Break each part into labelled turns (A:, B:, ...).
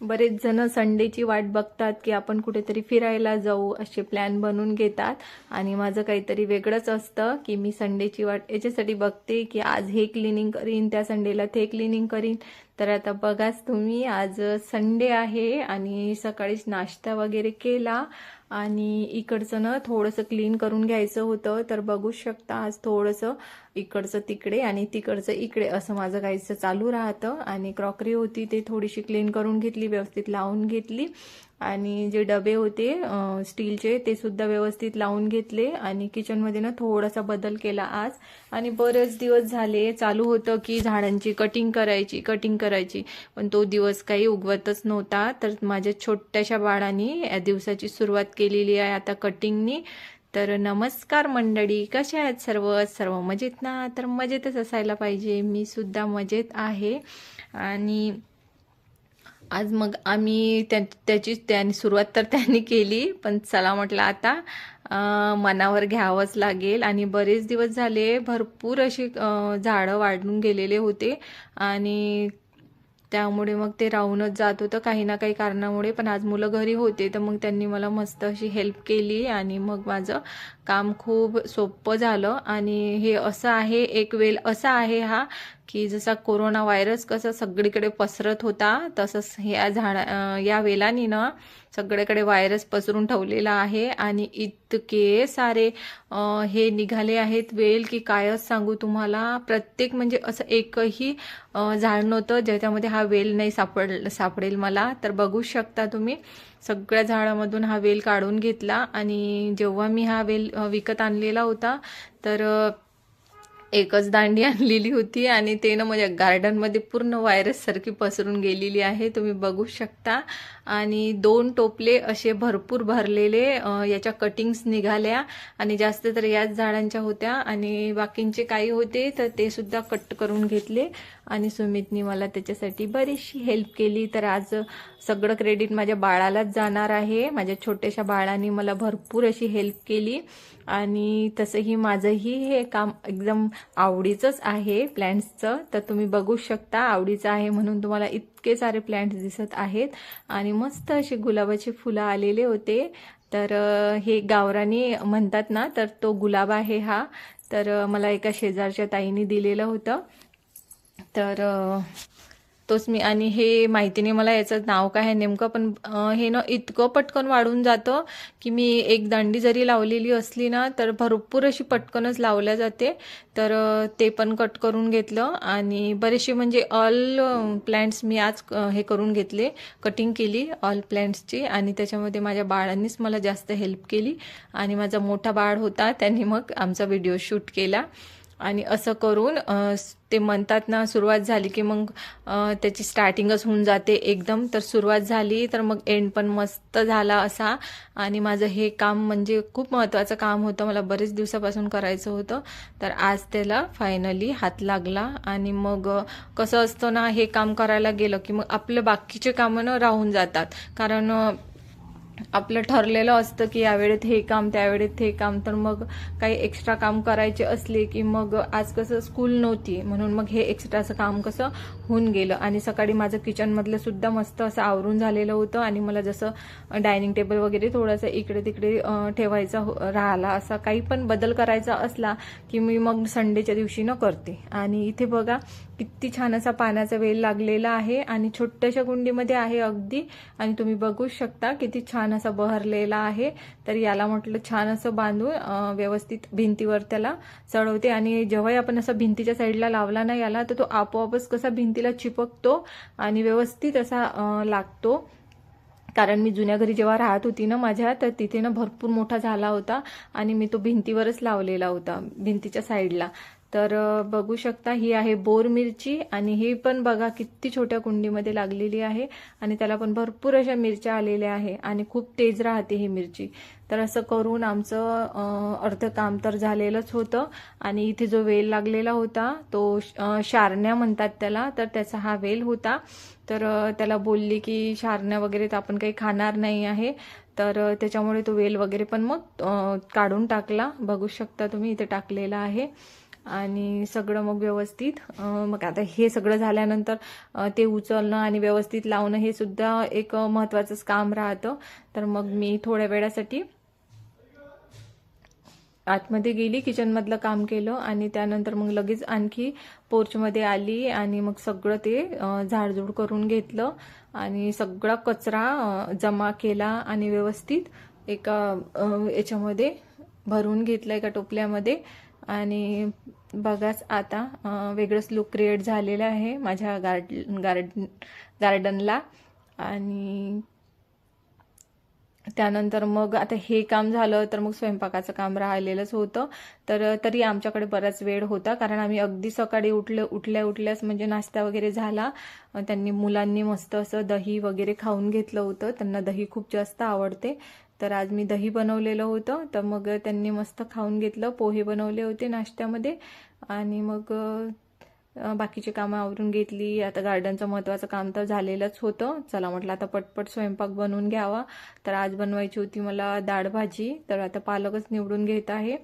A: बरेच जण संडेची वाट बघतात की आपण कुठेतरी फिरायला जाऊ असे प्लॅन बनवून घेतात. आणि माझं काहीतरी वेगळंच असतं की मी संडेची वाट याच्यासाठी बघते की आज हे क्लिनिंग करीन त्या संडेला ते क्लिनिंग करीन. तर आता बघाच तुम्ही आज संडे आहे आणि सकाळीच नाश्ता वगैरे केला. आणि इकडचं ना थोडंसं क्लीन करून घ्यायचं होतं तर बघू शकता आज थोडंसं इकडचं तिकडे आणि तिकडचं इकडे असं माझं गायचं चालू राहतं. आणि क्रॉकरी होती ते थोडीशी क्लीन करून घेतली व्यवस्थित लावून घेतली. आणि जे डबे होते स्टीलचे ते सुद्धा व्यवस्थित लावून घेतले. आणि किचनमध्ये ना थोडासा बदल केला आज. आणि बरेच दिवस झाले चालू होतं की झाडांची कटिंग करायची कटिंग करायची. पण तो दिवस काही उगवतच नव्हता. तर माझ्या छोट्याशा बाळाने या दिवसाची सुरुवात केलेली आहे आता कटिंगनी तर नमस्कार मंडळी कशा आहेत सर्व? सर्व मजेत ना? तर मजेतच असायला पाहिजे. मी सुद्धा मजेत आहे. आणि आज मग आम्ही त्या त्याची त्याने सुरुवात तर त्यांनी केली पण चला म्हटलं आता मनावर घ्यावंच लागेल. आणि बरेच दिवस झाले भरपूर अशी झाडं वाढून गेलेले होते. आणि त्यामुळे मग ते राहूनच जात होतं. काही ना काही कारणामुळे. पण आज मुलं घरी होते तर मग त्यांनी मला मस्त अशी हेल्प केली आणि मग माझं काम खूप सोपं झालं. आणि हे असं आहे एक वेल असा आहे हा की जसा कोरोना व्हायरस कसा सगळीकडे पसरत होता तसंच ह्या झाडा या वेलानी ना सगळीकडे व्हायरस पसरून ठेवलेला आहे. आणि इतके सारे हे निघाले आहेत वेल की कायच सांगू तुम्हाला. प्रत्येक म्हणजे असं एकही झाड नव्हतं ज्याच्यामध्ये हा वेल नाही सापड सापडेल मला. तर बघू शकता तुम्ही सगळ्या झाडामधून हा वेल काढून घेतला. आणि जेव्हा मी हा वेल विकत आणलेला होता. तर एकच दांडी आणलेली होती आणि ते ना माझ्या गार्डनमध्ये पूर्ण व्हायरससारखी पसरून गेलेली आहे. तुम्ही बघू शकता. आणि दोन टोपले असे भरपूर भरलेले याच्या कटिंग्स निघाल्या आणि जास्त तर याच झाडांच्या होत्या. आणि बाकींचे काही होते तर ते सुद्धा कट करून घेतले. आणि सुमितनी मला त्याच्यासाठी बरीचशी हेल्प केली. तर आज सगळं क्रेडिट माझ्या बाळालाच जाणार आहे. माझ्या छोट्याशा बाळाने मला भरपूर अशी हेल्प केली. आणि तसंही माझंही हे काम एकदम आवडीचंच आहे प्लॅन्ट्सचं तर तुम्ही बघू शकता आवडीचं आहे म्हणून तुम्हाला इतके सारे प्लॅन्ट्स दिसत आहेत. आणि मस्त असे गुलाबाचे फुलं आलेले होते. तर हे गावरानी म्हणतात ना तर तो गुलाब आहे हा. तर मला एका शेजारच्या ताईने दिलेलं होतं. तर तोच मी. आणि हे माहितीने मला याचं नाव काय आहे नेमकं पण हे ना इतकं पटकन वाढून जातं की मी एक दांडी जरी लावलेली असली ना तर भरपूर अशी पटकनच लावल्या जाते. तर ते पण कट करून घेतलं. आणि बरेचसे म्हणजे ऑल प्लॅन्ट्स मी आज हे करून घेतले. कटिंग केली ऑल प्लॅन्ट्सची आणि त्याच्यामध्ये माझ्या बाळांनीच मला जास्त हेल्प केली. आणि माझा मोठा बाळ होता त्यांनी मग आमचा व्हिडिओ शूट केला. आणि असं करून ते म्हणतात ना सुरुवात झाली की मग त्याची स्टार्टिंगच होऊन जाते एकदम. तर सुरुवात झाली तर मग एंड पण मस्त झाला असा. आणि माझं हे काम म्हणजे खूप महत्त्वाचं काम होतं. मला बरेच दिवसापासून करायचं होतं. तर आज त्याला फायनली हात लागला. आणि मग कसं असतं ना हे काम करायला गेलं की मग आपलं बाकीचे कामं ना राहून जातात. कारण आपलं ठरलेलं असतं की यावेळेत हे काम त्यावेळेत हे काम. तर मग काही एक्स्ट्रा काम करायचे असले की मग आज कसं स्कूल नव्हती म्हणून मग हे एक्स्ट्राचं काम कसं होऊन गेलं. आणि सकाळी माझं किचनमधलं सुद्धा मस्त असं आवरून झालेलं होतं आणि मला जसं डायनिंग टेबल वगैरे थोडंसं इकडे तिकडे ठेवायचा हो- राहिला असा काही पण बदल करायचा असला की मी मग संडेच्या दिवशी न करते. आणि इथे बघा किती छान असा पाण्याचा वेल लागलेला आहे आणि छोट्याशा कुंडीमध्ये आहे अगदी. आणि तुम्ही बघू शकता किती छान असा बहरलेला आहे. तर याला म्हटलं छान असं बांधून व्यवस्थित भिंतीवर त्याला चढवते. आणि जेव्हाही आपण असं भिंतीच्या साईडला लावला ना याला तर तो आपोआपच कसा भिंतीला चिपकतो आणि व्यवस्थित असा लागतो. कारण मी जुन्या घरी जेव्हा राहत होती ना माझ्या तर तिथे ना भरपूर मोठा झाला होता आणि मी तो भिंतीवरच लावलेला होता भिंतीच्या साईडला. तर बघू शकता ही आहे बोर मिरची आणि ही पण बघा किती छोट्या कुंडीमध्ये लागलेली आहे आणि त्याला पण भरपूर अशा मिरच्या आलेल्या आहे आणि खूप तेज राहते ही मिरची. तर असं करून आमचं अर्ध काम तर झालेलंच होतं आणि इथे जो वेल लागलेला होता तो शारण्या म्हणतात त्याला तर त्याचा हा वेल होता. तर त्याला बोलली की शारण्या वगैरे तर आपण काही खाणार नाही आहे. तर त्याच्यामुळे तो वेल वगैरे पण मग काढून टाकला. बघू शकता तुम्ही इथे टाकलेला आहे. आणि सगळं मग व्यवस्थित. मग आता हे सगळं झाल्यानंतर ते उचलणं आणि व्यवस्थित लावणं हे सुद्धा एक महत्त्वाचंच काम राहतं. तर मग मी थोड्या वेळासाठी आतमध्ये गेली किचनमधलं काम केलं आणि त्यानंतर मग लगेच आणखी पोर्चमध्ये आली आणि मग सगळं ते झाडझूड करून घेतलं आणि सगळा कचरा जमा केला आणि व्यवस्थित एका याच्यामध्ये भरून घेतलं एका टोपल्यामध्ये आणि बघाच आता वेगळंच लुक क्रिएट झालेलं आहे माझ्या गार्ड गार्डन गार्डनला आणि त्यानंतर मग आता हे काम झालं तर मग स्वयंपाकाचं काम राहिलेलंच होतं. तर तरी आमच्याकडे बराच वेळ होता कारण आम्ही अगदी सकाळी उठले उठल्या उठल्यास म्हणजे नाश्ता वगैरे झाला. त्यांनी मुलांनी मस्त असं दही वगैरे खाऊन घेतलं होतं. त्यांना दही खूप जास्त आवडते. तर आज मी दही बनवलेलं होतं. तर मग त्यांनी मस्त खाऊन घेतलं. पोहे बनवले होते नाश्त्यामध्ये. आणि मग बाकीचे कामं आवरून घेतली. आता गार्डनचं महत्त्वाचं काम तर झालेलंच होतं. चला म्हटलं आता पटपट स्वयंपाक बनवून घ्यावा. तर आज बनवायची होती मला डाळ भाजी. तर आता पालकच निवडून घेत आहे.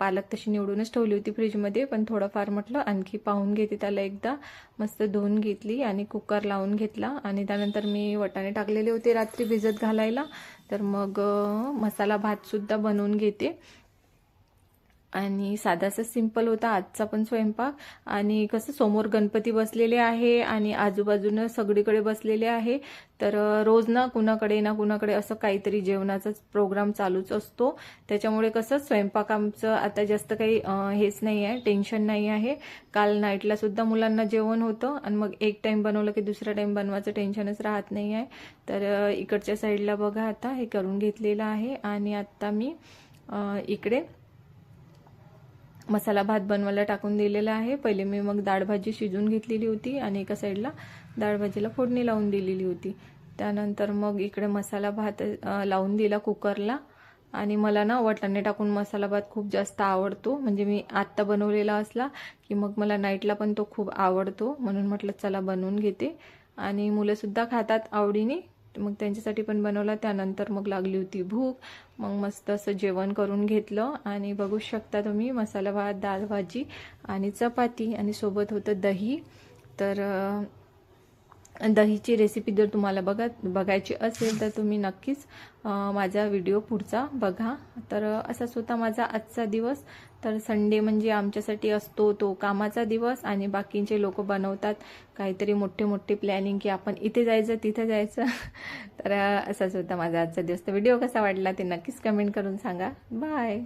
A: पालक तशी निवडूनच ठेवली होती फ्रीजमध्ये. पण थोडंफार म्हटलं आणखी पाहून घेते त्याला एकदा. मस्त धुवून घेतली आणि कुकर लावून घेतला. आणि त्यानंतर मी वटाणे टाकलेले होते रात्री भिजत घालायला. तर मग मसाला भातसुद्धा बनवून घेते. आणि साधासा सिंपल होता. आजचा पण स्वयंपाक. आणि कसं समोर गणपती बसलेले आहे आणि आजूबाजूनं सगळीकडे बसलेले आहे. तर रोज ना कुणाकडे ना कुणाकडे असं काहीतरी जेवणाचाच प्रोग्राम चालूच असतो. त्याच्यामुळे कसं स्वयंपाक आमचं आता जास्त काही हेच नाही आहे टेन्शन नाही आहे. काल नाईटला सुद्धा मुलांना जेवण होतं. आणि मग एक टाईम बनवलं की दुसरा टाईम बनवायचं टेन्शनच राहत नाही आहे तर इकडच्या साईडला बघा आता. हे करून घेतलेलं आहे. आणि आत्ता मी इकडे मसाला भात बनवायला टाकून दिलेला आहे. पहिले मी मग डाळ भाजी शिजून घेतलेली होती आणि एका साईडला डाळ भाजीला फोडणी लावून दिलेली होती. त्यानंतर मग इकडे मसाला भात लावून दिला कुकरला. आणि मला ना वाटाणे टाकून मसाला भात खूप जास्त आवडतो. म्हणजे मी आत्ता बनवलेला असला की मग मला नाईटला पण तो खूप आवडतो. म्हणून म्हटलं चला बनवून घेते. आणि मुलंसुद्धा खातात आवडीने. मग त्यांच्यासाठी पण बनवला. त्यानंतर मग लागली होती भूक. मग मस्त असं जेवण करून घेतलं. आणि बघू शकता तुम्ही मसाला भात दाल भाजी आणि चपाती आणि सोबत होतं दही. तर दहीची रेसिपी जर तुम्हाला बघा बघायची असेल तर तुम्ही नक्कीच माझा व्हिडिओ पुढचा बघा. तर असाच होता माझा आजचा दिवस. तर संडे म्हणजे आमच्यासाठी असतो तो कामाचा दिवस आणि बाकीचे लोक बनवतात. काहीतरी मोठे मोठे प्लॅनिंग की आपण इथे जायचं तिथे जायचं. तर असाच होता माझा आजचा दिवस. तर व्हिडिओ कसा वाटला ते नक्कीच कमेंट करून सांगा. बाय